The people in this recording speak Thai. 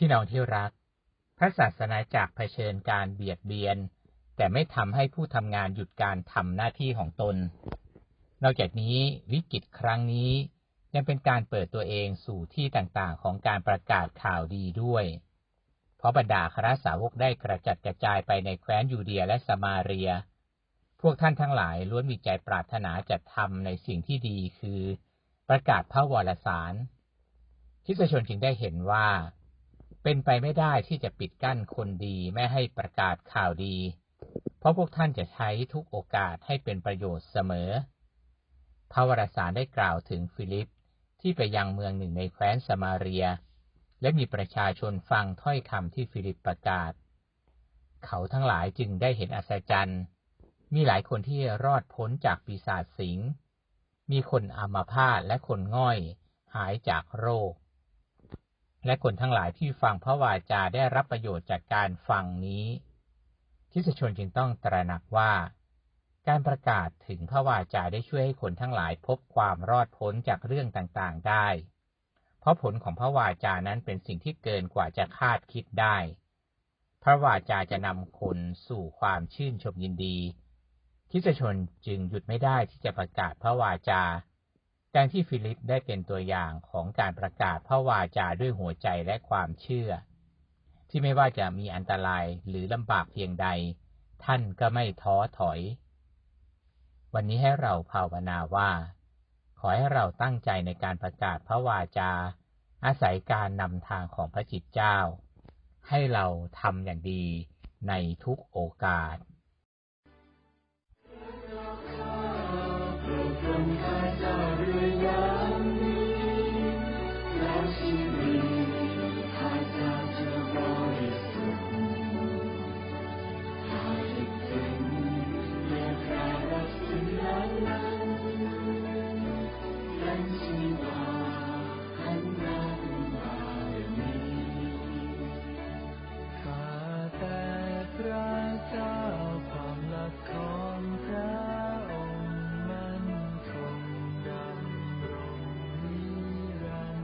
พี่น้องที่รัก พระศาสนาจักรเผชิญการเบียดเบียน แต่ไม่ทำให้ผู้ทำงานหยุดการทำหน้าที่ของตน นอกจากนี้วิกฤตครั้งนี้ยังเป็นการเปิดตัวเองสู่ที่ต่างๆ ของการประกาศข่าวดีด้วย เพราะบรรดาคณะสาวกได้กระจัดกระจายไปในแคว้นยูเดียและสมาเรีย พวกท่านทั้งหลายล้วนมีใจปรารถนาจะทำในสิ่งที่ดีคือ ประกาศพระวรสารคิสชนจึงได้เห็นว่า เป็นไปไม่ได้ที่จะปิดกั้นคนดีไม่ให้ประกาศข่าวดี เพราะพวกท่านจะใช้ทุกโอกาสให้เป็นประโยชน์เสมอ พระวรสารได้กล่าวถึงฟิลิปที่ไปยังเมืองหนึ่งในแคว้นสมาเรีย และมีประชาชนฟังถ้อยคำที่ฟิลิปประกาศ เขาทั้งหลายจึงได้เห็นอัศจรรย์ มีหลายคนที่รอดพ้นจากปีศาจสิง มีคนอามาพาตและคนง่อยหายจากโรค และคนทั้งหลายที่ฟังพระวาจาได้รับประโยชน์จากการฟังนี้ทิศชนจึงต้องตระหนักว่า การประกาศถึงพระวาจาได้ช่วยให้คนทั้งหลายพบความรอดพ้นจากเรื่องต่างๆได้ เพราะผลของพระวาจานั้นเป็นสิ่งที่เกินกว่าจะคาดคิดได้ พระวาจาจะนำคนสู่ความชื่นชมยินดีคิสชนจึงหยุดไม่ได้ที่จะประกาศพระวาจา ดังที่ฟิลิปได้เป็นตัวอย่างของการประกาศพระวาจาด้วยหัวใจและความเชื่อ ที่ไม่ว่าจะมีอันตรายหรือลำบากเพียงใด ท่านก็ไม่ท้อถอย วันนี้ให้เราภาวนาว่า ขอให้เราตั้งใจในการประกาศพระวาจา อาศัยการนำทางของพระจิตเจ้า ให้เราทำอย่างดีในทุกโอกาส ระเจ้าความรักของพระองค์มันคงดำรงนิรัน